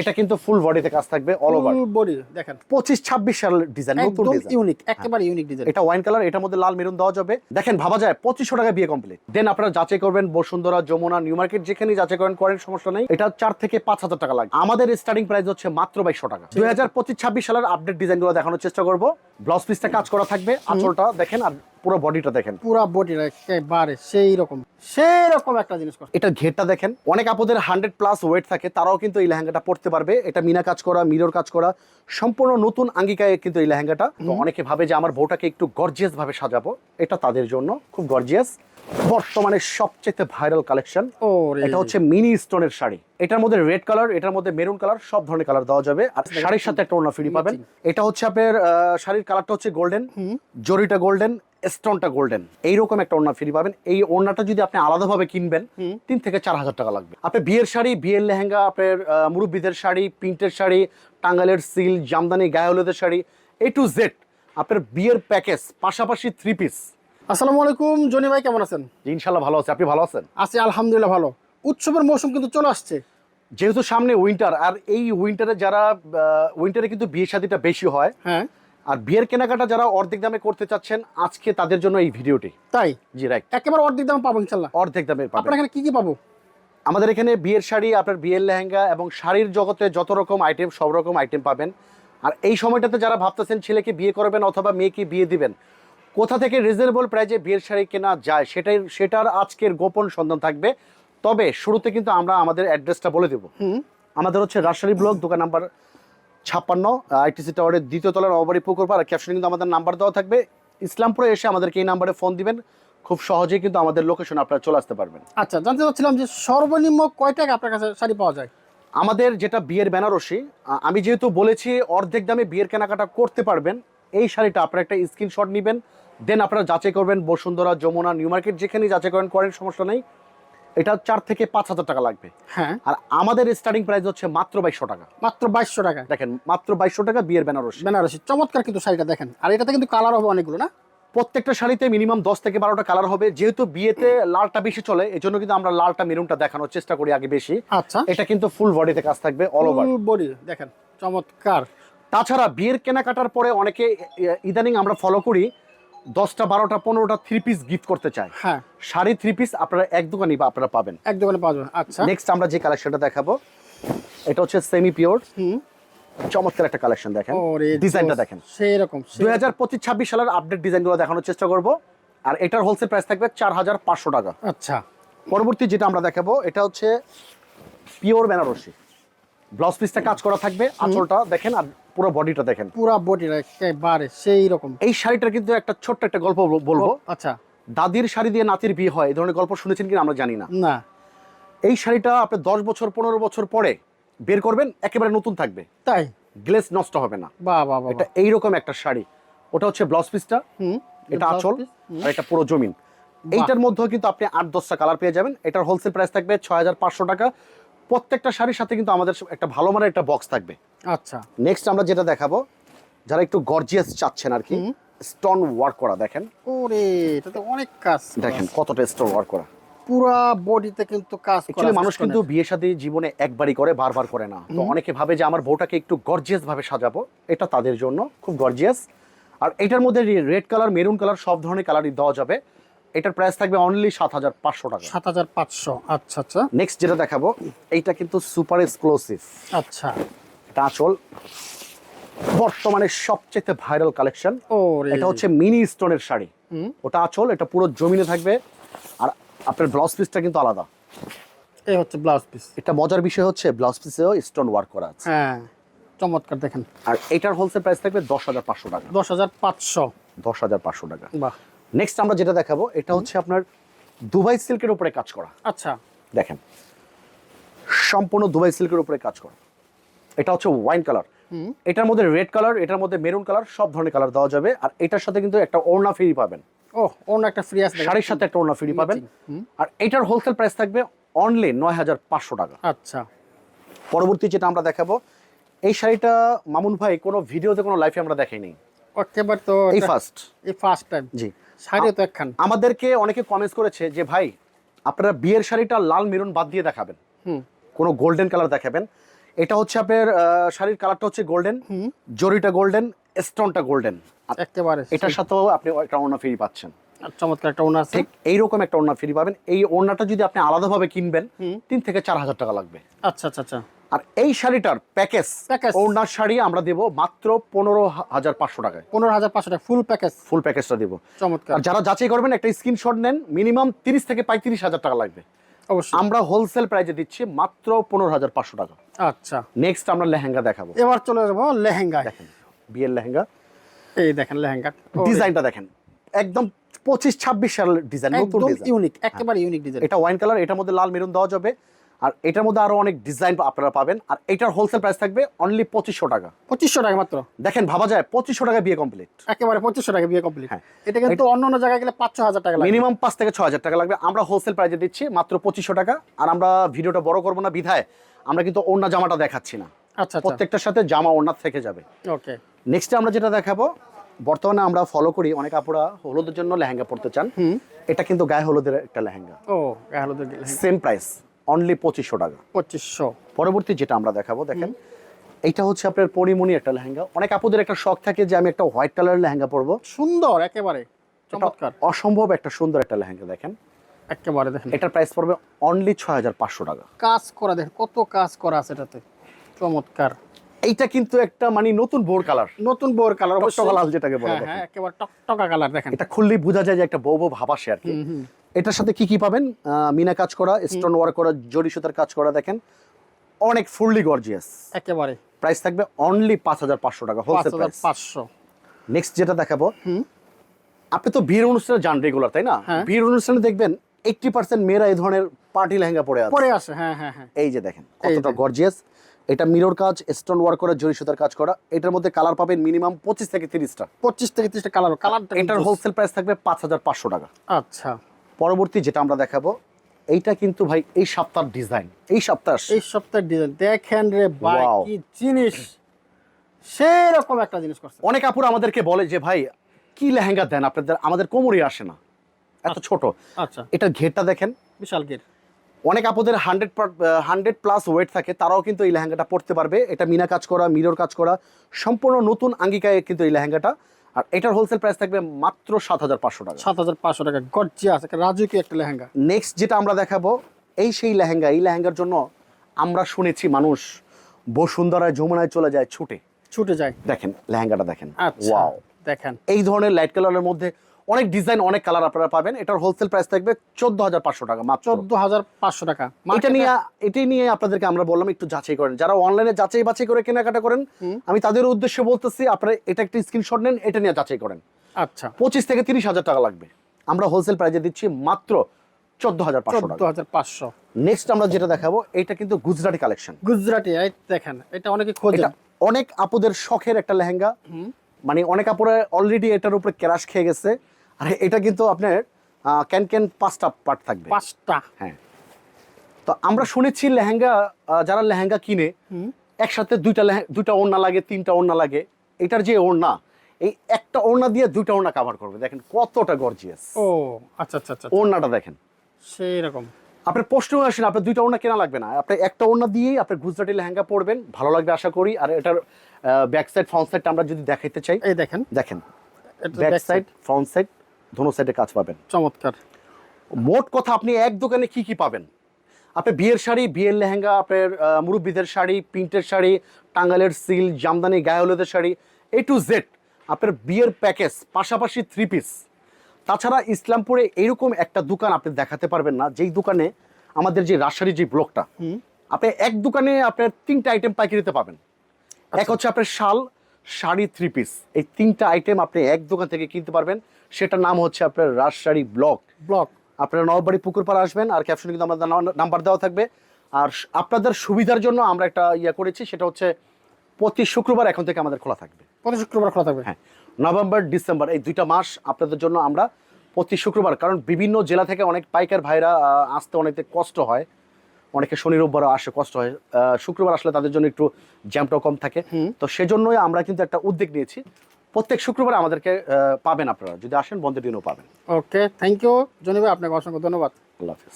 এটা কিন্তু ফুল বডিতে কাজ থাকবে অল ওভার ফুল বডি দেখেন। পঁচিশ ছাব্বিশ সালের ডিজাইন নতুন একদম ডিজাইন ইউনিক একেবারে ইউনিক ডিজাইন এটা ওয়াইন কালার এটার মধ্যে লাল মেরুন দেওয়া যাবে। দেখেন ভাবা যায় পঁচিশশো টাকা বিয়ে কমপ্লিট দেন আপনারা যাচাই করবেন বসুন্ধরা যমুনা নিউ মার্কেট যেখানে যাচাই করেন করেন সমস্যা নেই। এটা চার থেকে পাঁচ হাজার টাকা লাগে আমাদের স্টার্টিং প্রাইস হচ্ছে মাত্র বাইশশো টাকা। দুই হাজার পঁচিশ ছাব্বিশ সালের আপডেট ডিজাইনগুলো দেখানোর চেষ্টা করব। ব্লাউজ পিসটা কাজ করা থাকবে আঁচলটা দেখেন আর পুরো বডিটা দেখেন। পুরো বডি একেবারে সেই রকম সেই রকম একটা জিনিস এটার ঘেরটা দেখেন অনেক আপুদের হান্ড্রেড প্লাস ওয়েট থাকে তারাও কিন্তু এই লেহেঙ্গাটা পড়তে পারবে। এটা মিনা কাজ করা মিরর কাজ করা সম্পূর্ণ নতুন আঙ্গিকায় কিন্তু এই লেহেঙ্গাটা। অনেকে ভাবে যে আমার বউটাকে একটু গর্জিয়াস ভাবে সাজাবো এটা তাদের জন্য খুব গর্জিয়াস বর্তমানে সবচেয়ে ভাইরাল কালেকশন এটা হচ্ছে মিনি স্টোনের শাড়ি। এটার মধ্যে রেড কালার এটার মধ্যে মেরুন কালার সব ধরনের কালার দেওয়া যাবে। আর শাড়ির সাথে একটা ওড়না ফ্রি পাবেন। এটা হচ্ছে আপনার শাড়ির কালারটা হচ্ছে গোল্ডেন জরিটা গোল্ডেন স্টোনটা গোল্ডেন। এইরকম একটা ওড়না ফ্রি পাবেন। এই ওড়নাটা যদি আপনি আলাদাভাবে কিনবেন তিন থেকে চার হাজার টাকা লাগবে। আপনি বিয়ের শাড়ি বিয়ের লেহেঙ্গা আপনার মুরব্বিদের শাড়ি প্রিন্টের শাড়ি টাঙ্গালের সিল জামদানি গায়ে হলুদের শাড়ি এ টু জেড আপনার বিয়ের প্যাকেজ পাশাপাশি থ্রি পিস আসসালামু আলাইকুম জনি ভাই কেমন আছেন? ইনশাল্লাহ ভালো আছে। আপনি ভালো আছেন? আছি আলহামদুলিল্লাহ ভালো। উৎসবের মৌসুম কিন্তু চলে আসছে। যেহেতু সামনে উইন্টার আর এই উইন্টারে যারা উইন্টারে কিন্তু বিয়ে শাদিটা বেশি হয় হ্যাঁ। আর বিয়ের কেনাকাটা যারা অর্ধেক দামে করতে চাচ্ছেন আজকে তাদের জন্য এই ভিডিওটি। তাই? জি রাইট একেবারে অর্ধেক দাম পাবো ইনশাল্লাহ। অর্ধেক দামে আপনার পাবেন এখানে কি কি পাবো? আমাদের এখানে বিয়ের শাড়ি আপনার বিয়ের লেহেঙ্গা এবং শাড়ির জগতে যত রকম আইটেম সব রকম আইটেম পাবেন। আর এই সময়টাতে যারা ভাবতেছেন ছেলেকে বিয়ে করবেন অথবা মেয়েকে বিয়ে দিবেন কোথা থেকে রিজনেবল প্রাইজে বিয়ের শাড়ি কেনা যায় সেটাই সেটার আজকের গোপন সন্ধান থাকবে। তবে শুরুতে কিন্তু আমরা আমাদের অ্যাড্রেসটা বলে দেবো। হুম। আমাদের হচ্ছে রাজশাহী ব্লক দোকান নাম্বার ছাপ্পান্ন আইটিসি টাওয়ারের দ্বিতীয় তলার অবারি পুকুর পাড়। ক্যাপশনে কিন্তু আমাদের নাম্বার দেওয়া থাকবে। ইসলামপুরে এসে আমাদেরকে এই নাম্বারে ফোন দিবেন। খুব সহজেই কিন্তু আমাদের লোকেশন আপনারা চলে আসতে পারবেন। আচ্ছা জানতে চাচ্ছিলাম যে সর্বনিম্ন কয় টাকা আপনার কাছে শাড়ি পাওয়া যায়? আমাদের যেটা বিয়ের বেনারসি আমি যেহেতু বলেছি অর্ধেক দামে বিয়ের কেনাকাটা করতে পারবেন এই শাড়িটা আপনারা একটা স্ক্রিনশট নেবেন দেন আপনারা যাচাই করবেন বসুন্ধরা যমুনা নিউ মার্কেট যেখানেই যাচাই করেন করেন সমস্যা নেই। এটা চার থেকে পাঁচ হাজার টাকা লাগবে। হ্যাঁ। আর আমাদের স্টার্টিং প্রাইস হচ্ছে মাত্র বাইশশো টাকা। মাত্র বাইশশো টাকা। দেখেন মাত্র বাইশশো টাকা বিয়ের বেনারসি। বেনারসি। চমৎকার কিন্তু শাড়িটা দেখেন। আর এটাতে কিন্তু কালার হবে অনেকগুলো না? প্রত্যেকটা শাড়িতে মিনিমাম দশ থেকে বারোটা কালার হবে। যেহেতু বিয়েতে লালটা বেশি চলে এই জন্য কিন্তু আমরা লালটা মেরুনটা দেখানোর চেষ্টা করি আগে বেশি। আচ্ছা। এটা কিন্তু ফুল বডিতে কাজ থাকবে অল ওভার বডি দেখেন চমৎকার। তাছাড়া বিয়ের কেনাকাটার পরে অনেকে ইদানিং আমরা ফলো করি দশটা বারোটা পনেরোটা থ্রি পিস গিফট করতে চাই হ্যাঁ। শাড়ি থ্রি পিস আপনারা এক দোকানই বা আপনারা পাবেন। এক দোকানে যাবে আচ্ছা। নেক্সট আমরা যে কালেকশনটা দেখাবো এটা হচ্ছে সেমি পিওর হুম। চমৎকার একটা কালেকশন দেখেন। ডিজাইনটা দেখেন। সেই রকম দুই হাজার পঁচিশ ছাব্বিশ সালের আপডেট ডিজাইনগুলো দেখানোর চেষ্টা করব। আর এটার হোলসেল প্রাইস থাকবে চার হাজার পাঁচশো টাকা। আচ্ছা। পরবর্তী যেটা আমরা দেখাবো এটা হচ্ছে পিওর বেনারসি। ব্লাউজ পিসটা কাজ করা থাকবে আঁচলটা দেখেন আর পুরো বডিটা দেখেন। পুরো বডি একেবারে সেই রকম এই শাড়িটার কিন্তু একটা ছোট্ট একটা গল্প বলব। আচ্ছা। দাদির শাড়ি দিয়ে নাতির বিয়ে হয় এই ধরনের গল্প শুনেছেন কিনা আমরা জানি না। না। এই শাড়িটা আপনি দশ বছর পনেরো বছর পরে বের করবেন একেবারে নতুন থাকবে। তাই? গ্লেস নষ্ট হবে না। বাহ বাহ এটা এইরকম একটা শাড়ি। ওটা হচ্ছে ব্লাউজ পিসটা হুম এটা আঁচল আর এটা পুরো জমিন। এইটার মধ্যেও কিন্তু আপনি আট দশটা কালার পেয়ে যাবেন। এটার হোলসেল প্রাইস থাকবে ছয় হাজার পাঁচশো টাকা। প্রত্যেকটা শাড়ির সাথে কিন্তু আমাদের একটা ভালো মানের একটা বক্স থাকবে। আচ্ছা। নেক্সট আমরা যেটা দেখাবো যারা একটু গর্জিয়াস চাচ্ছেন আর কি স্টোন ওয়ার্ক করা দেখেন। ওরে এটা তো অনেক কাজ। দেখেন কতটা স্টোন ওয়ার্ক করা। পুরা বডিতে কিন্তু কাজ করা মানুষ কিন্তু বিয়ে শাদী জীবনে একবারই করে বারবার করে না। তো অনেকে ভাবে যে আমার বউটাকে একটু গর্জিয়াস ভাবে সাজাবো এটা তাদের জন্য খুব গর্জিয়াস আর এটার মধ্যে রেড কালার মেরুন কালার সব ধরনের কালারই দেওয়া যাবে। এটার প্রাইস থাকবে অনলি সাত হাজার পাঁচশো টাকা। সাত হাজার পাঁচশো আচ্ছা আচ্ছা। নেক্সট যেটা দেখাবো এইটা কিন্তু সুপার এক্সক্লুসিভ আচ্ছা। এটা আঁচল বর্তমানে সবচেয়ে ভাইরাল কালেকশন এটা হচ্ছে মিনি স্টোনের শাড়ি। ওটা আঁচল এটা পুরো জমিনে থাকবে। আর আপনার ব্লাউজ পিসটা কিন্তু আলাদা। এই হচ্ছে ব্লাউজ পিস এটা মজার বিষয় হচ্ছে ব্লাউজ পিসেও স্টোন ওয়ার্ক করা আছে। হ্যাঁ চমৎকার দেখেন। আর এটার হোলসেল প্রাইস থাকবে দশ হাজার পাঁচশো টাকা। দশ হাজার পাঁচশো। দশ হাজার পাঁচশো টাকা। বাহ। নেক্সট আমরা যেটা দেখাবো এটা হচ্ছে আপনার দুবাই সিল্কের উপরে কাজ করা। আচ্ছা। দেখেন। সম্পূর্ণ দুবাই সিল্কের উপরে কাজ করা। এটা হচ্ছে ওয়াইন কালার হুম। এটার মধ্যে রেড কালার এটার মধ্যে মেরুন কালার সব ধরনের কালার দেওয়া যাবে। আর এটার সাথে কিন্তু একটা ওড়না ফ্রি পাবেন। ও অন্য একটা ফ্রি আছে শাড়ির সাথে একটা ওড়না ফ্রি পাবেন। আর এটার হোলসেল প্রাইস থাকবে অনলি নয় হাজার পাঁচশো টাকা। আচ্ছা। পরবর্তী যেটা আমরা দেখাবো এই শাড়িটা মামুন ভাই কোনো ভিডিওতে কোনো লাইফে আমরা দেখাইনি। একেবারে তো এই ফার্স্ট এই ফার্স্ট টাইম জি। শাড়ি তো একখান। আমাদেরকে অনেকে কমেন্টস করেছে যে ভাই আপনারা বিয়ের শাড়িটা লাল মেরুন বাদ দিয়ে দেখাবেন। হুম। কোনো গোল্ডেন কালার দেখাবেন। এটা হচ্ছে আপনার শাড়ির কালারটা হচ্ছে গোল্ডেন জরিটা গোল্ডেন স্টোনটা গোল্ডেন একেবারে এটার সাথেও আপনি একটা ওড়না ফ্রি পাচ্ছেন। চমৎকার একটা ওনা আছে। এইরকম একটা ওড়না ফ্রি পাবেন। এই ওড়নাটা যদি আপনি আলাদাভাবে কিনবেন তিন থেকে চার হাজার টাকা লাগবে। আচ্ছা আচ্ছা আচ্ছা। আর এই শাড়িটার প্যাকেজ Package। ওড়নার শাড়ি আমরা দেবো মাত্র পনেরো হাজার পাঁচশো টাকায়। পনেরো হাজার পাঁচশো টাকা ফুল প্যাকেজ ফুল প্যাকেজটা দেবো। চমৎকার। যারা যাচাই করবেন একটা স্ক্রিনশট নেন মিনিমাম তিরিশ থেকে পঁয়ত্রিশ হাজার টাকা লাগবে। আমরা হোলসেল প্রাইজে দিচ্ছি মাত্র পনেরো হাজার পাঁচশো টাকা। আচ্ছা। নেক্সট আমরা লেহেঙ্গা দেখাবো। এবার চলে যাব লেহেঙ্গায়। দেখেন বিয়ের লেহেঙ্গা। এই দেখেন লেহেঙ্গা। ডিজাইনটা দেখেন। একদম পঁচিশ ছাব্বিশ সালের ডিজাইন নতুন ডিজাইন ইউনিক একেবারে ইউনিক ডিজাইন এটা ওয়াইন কালার এটার মধ্যে লাল মেরুন দেওয়া যাবে। আর এটার মধ্যে আরও অনেক ডিজাইন আপনারা পাবেন। আর এটার হোলসেল প্রাইস থাকবে অনলি পঁচিশশো টাকা। পঁচিশশো টাকা মাত্র? দেখেন ভাবা যায় পঁচিশশো টাকা বিয়ে কমপ্লিট একেবারে পঁচিশশো টাকা বিয়ে কমপ্লিট হ্যাঁ। এটা কিন্তু অন্য অন্য জায়গায় গেলে পাঁচ ছ হাজার টাকা মিনিমাম পাঁচ থেকে ছ হাজার টাকা লাগবে। আমরা হোলসেল প্রাইজে দিচ্ছি মাত্র পঁচিশশো টাকা। আর আমরা ভিডিওটা বড় করব না বিধায় আমরা কিন্তু অন্য জামাটা দেখাচ্ছি না। আচ্ছা আচ্ছা। প্রত্যেকটার সাথে জামা ওড়না থেকে যাবে। ওকে। নেক্সটে আমরা যেটা দেখাবো বর্তমানে আমরা ফলো করি অনেক আপুরা হলুদের জন্য লেহেঙ্গা পড়তে চান। এটা কিন্তু গায়ে হলুদের একটা লেহেঙ্গা। ও গায়ে হলুদের সেম প্রাইস অনলি পঁচিশশো টাকা। পঁচিশশো। পরবর্তী যেটা আমরা দেখাবো দেখেন। এটা হচ্ছে আপনার পরিমণি একটা লেহেঙ্গা। অনেক আপুদের একটা শখ থাকে যে আমি একটা হোয়াইট কালারের লেহেঙ্গা পরবো। সুন্দর একেবারে। চমৎকার। অসম্ভব একটা সুন্দর একটা লেহেঙ্গা দেখেন। একেবারে দেখেন। এটার প্রাইস পড়বে অনলি ছয় হাজার পাঁচশো টাকা। কাজ করা দেখেন কত কাজ করা আছে এটাতে। চমৎকার। এইটা কিন্তু একটা মানে নতুন বোর কালার নতুন বোর কালার টকটকা লাল যেটাকে বলে হ্যাঁ হ্যাঁ একেবারে টকটকা কালার দেখেন। এটা খুললেই বোঝা যায় যে একটা বউ বউ ভাব আসে আর কি। এটার সাথে কি কি পাবেন? মিনা কাজ করা স্টোন ওয়ার্ক করা জরি সুতার কাজ করা দেখেন। অনেক ফুললি গর্জিয়াস একেবারে। প্রাইস থাকবে অনলি পাঁচ হাজার পাঁচশো টাকা হোলসেল প্রাইস পাঁচশো। নেক্সট যেটা দেখাবো আপনি তো বিয়ের অনুষ্ঠানে যান রেগুলার তাই না? হ্যাঁ। বিয়ের অনুষ্ঠানে দেখবেন এইটটি পার্সেন্ট মেয়েরা এই ধরনের পার্টি লেহেঙ্গা পরে আছে। পরে আসে হ্যাঁ হ্যাঁ হ্যাঁ। এই যে দেখেন কতটা গর্জিয়াস এটা মিরর কাজ স্টোন ওয়ার্ক করা জরি সুতার কাজ করা। এটার মধ্যে কালার পাবেন মিনিমাম পঁচিশ থেকে তিরিশটা। পঁচিশ থেকে তিরিশটা কালার কালারটা এটার হোলসেল প্রাইস থাকবে পাঁচ হাজার পাঁচশো টাকা। আচ্ছা। পরবর্তী যেটা আমরা দেখাবো এইটা কিন্তু ভাই এই সপ্তাহের ডিজাইন এই সপ্তাহ এই সপ্তাহের ডিজাইন দেখেন রে ভাই কি জিনিস। সেরকম একটা জিনিস করছে। অনেক আপুরা আমাদেরকে বলে যে ভাই কি লেহেঙ্গা দেন আপনাদের? আমাদের কোমরে আসে না। এত ছোট। আচ্ছা। এটা ঘেরটা দেখেন। বিশাল ঘের। অনেক আপুদের হান্ড্রেড হান্ড্রেড প্লাস ওয়েট থাকে তারাও কিন্তু এই লেহেঙ্গাটা পরতে পারবে। এটা মিনা কাজ করা মিরর কাজ করা সম্পূর্ণ নতুন আঙ্গিকায় কিন্তু এই লেহেঙ্গাটা আর এটার হোলসেল প্রাইস থাকবে মাত্র সাত হাজার পাঁচশো টাকা। সাত হাজার পাঁচশো টাকা। গর্জিয়াস একটা রাজুকি একটা লেহেঙ্গা। নেক্সট যেটা আমরা দেখাবো এই সেই লেহেঙ্গা এই লেহেঙ্গার জন্য আমরা শুনেছি মানুষ বসুন্ধরায় যমুনায় চলে যায় ছুটে। ছুটে যায়। দেখেন লেহেঙ্গাটা দেখেন। আচ্ছা ওয়াও দেখেন। এই ধরনের লাইট কালারের মধ্যে অনেক ডিজাইন অনেক কালার আপনারা পাবেন। এটার হোলসেল প্রাইস থাকবে চোদ্দ হাজার পাঁচশো টাকা মাত্র। চোদ্দ হাজার পাঁচশো টাকা। এটা নিয়ে এটাই নিয়ে আপনাদেরকে আমরা বললাম একটু যাচাই করেন। যারা অনলাইনে যাচাই বাছাই করে কেনাকাটা করেন আমি তাদের উদ্দেশ্যে বলতেছি আপনারা এটা একটা স্ক্রিনশট নেন এটা নিয়ে যাচাই করেন। আচ্ছা। পঁচিশ থেকে তিরিশ হাজার টাকা লাগবে। আমরা হোলসেল প্রাইজে দিচ্ছি মাত্র চোদ্দ হাজার পাঁচশো নেক্সট আমরা যেটা দেখাবো এটা কিন্তু গুজরাটি কালেকশন গুজরাটি দেখেন এটা অনেকে খোঁজে অনেক আপুদের শখের একটা লেহেঙ্গা। মানে অনেক আপুরা অলরেডি এটার উপরে ক্যারাশ খেয়ে গেছে। আর এটা কিন্তু আপনার ক্যান ক্যান পাঁচটা পার্ট থাকবে। পাঁচটা। হ্যাঁ। তো আমরা শুনেছি লেহেঙ্গা যারা লেহেঙ্গা কিনে একসাথে দুইটা লেহে- দুইটা ওড়না লাগে তিনটা ওড়না লাগে এটার যে ওড়না এই একটা ওড়না দিয়ে দুইটা ওড়না কভার করবে। দেখেন কতটা গর্জিয়াস ও আচ্ছা আচ্ছা আচ্ছা ওড়নাটা দেখেন। সেই রকম আপনার প্রশ্ন আসেন আপনার দুইটা ওড়না কেনা লাগবে না। আপনি একটা ওড়না দিয়েই আপনার গুজরাটি লেহেঙ্গা পরবেন ভালো লাগবে আশা করি। আর এটার ব্যাক সাইড ফ্রন্ট সাইডটা আমরা যদি দেখাইতে চাই। এই দেখেন। দেখেন। ব্যাক সাইড ফ্রন্ট সাইড দোনো সাইডে কাজ পাবেন। চমৎকার। মোট কথা আপনি এক দোকানে কি কি পাবেন? আপনি বিয়ের শাড়ি বিয়ের লেহেঙ্গা আপনার মুরব্বিদের শাড়ি প্রিন্টের শাড়ি টাঙ্গালের সিল জামদানি গায়ে শাড়ি এ টু জেড আপনার বিয়ের প্যাকেজ পাশাপাশি থ্রি পিস তাছাড়া ইসলামপুরে এরকম একটা দোকান আপনি দেখাতে পারবেন না যেই দোকানে আমাদের যে রাজশাহী যে ব্লকটা আপনি এক দোকানে আপনার তিনটা আইটেম পাইকারিতে পাবেন। এক হচ্ছে আপনার শাল শাড়ি থ্রি পিস এই তিনটা আইটেম আপনি এক দোকান থেকে কিনতে পারবেন। সেটার নাম হচ্ছে আপনার রাজশাহী ব্লক ব্লক আপনারা নববাড়ি পুকুরপাড়া আসবেন আর ক্যাপশনে কিন্তু আমাদের নাম্বার দেওয়া থাকবে। আর আপনাদের সুবিধার জন্য আমরা একটা ইয়ে করেছি সেটা হচ্ছে প্রতি শুক্রবার এখন থেকে আমাদের খোলা থাকবে। প্রতি শুক্রবার খোলা থাকবে? হ্যাঁ। নভেম্বর ডিসেম্বর এই দুইটা মাস আপনাদের জন্য আমরা প্রতি শুক্রবার কারণ বিভিন্ন জেলা থেকে অনেক পাইকার ভাইরা আসতে অনেক কষ্ট হয়। অনেকে শনি রোববারও আসে কষ্ট হয়। শুক্রবার আসলে তাদের জন্য একটু জ্যামটাও কম থাকে। তো সেজন্যই আমরা কিন্তু একটা উদ্যোগ নিয়েছি। প্রত্যেক শুক্রবার আমাদেরকে পাবেন আপনারা। যদি আসেন বন্ধের দিনও পাবেন। ওকে থ্যাংক ইউ জনি ভাই আপনাকে অসংখ্য ধন্যবাদ। আল্লাহ হাফিজ।